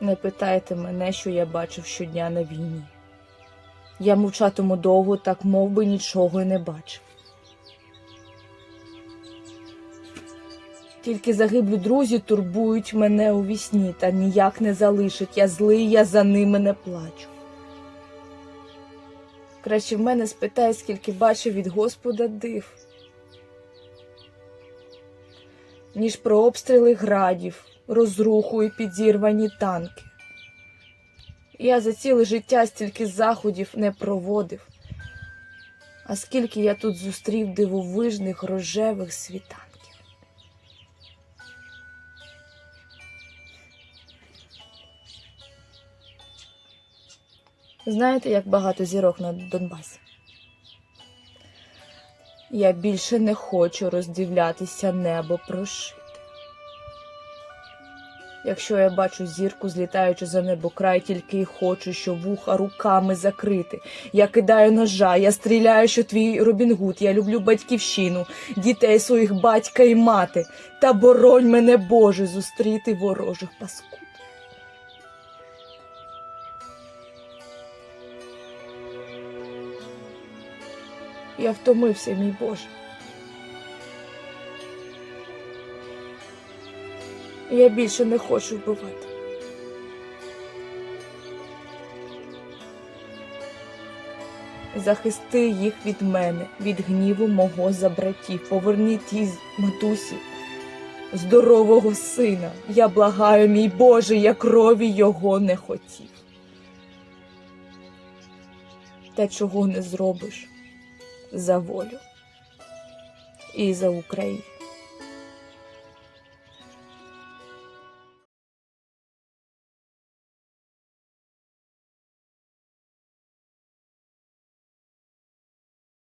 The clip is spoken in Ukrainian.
Не питайте мене, що я бачив щодня на війні. Я мовчатиму довго, так мов би нічого й не бачив. Тільки загиблі друзі турбують мене у вісні та ніяк не залишать. Я злий, я за ними не плачу. Краще в мене спитай, скільки бачив від Господа див, ніж про обстріли градів, розруху і підірвані танки. Я за ціле життя стільки заходів не проводив, а скільки я тут зустрів дивовижних рожевих світанків. Знаєте, як багато зірок на Донбасі? Я більше не хочу роздивлятися небо прошите. Якщо я бачу зірку, злітаючи за небокрай, тільки й хочу, що вуха руками закрити. Я кидаю ножа, я стріляю, що твій Робін Гуд. Я люблю батьківщину, дітей своїх батька і мати. Та боронь мене, Боже, зустріти ворожих паскуд. Я втомився, мій Боже. Я більше не хочу вбивати. Захисти їх від мене, від гніву мого за братів. Поверни ті з матусі, здорового сина. Я благаю, мій Боже, я крові його не хотів. Та чого не зробиш за волю і за Україну.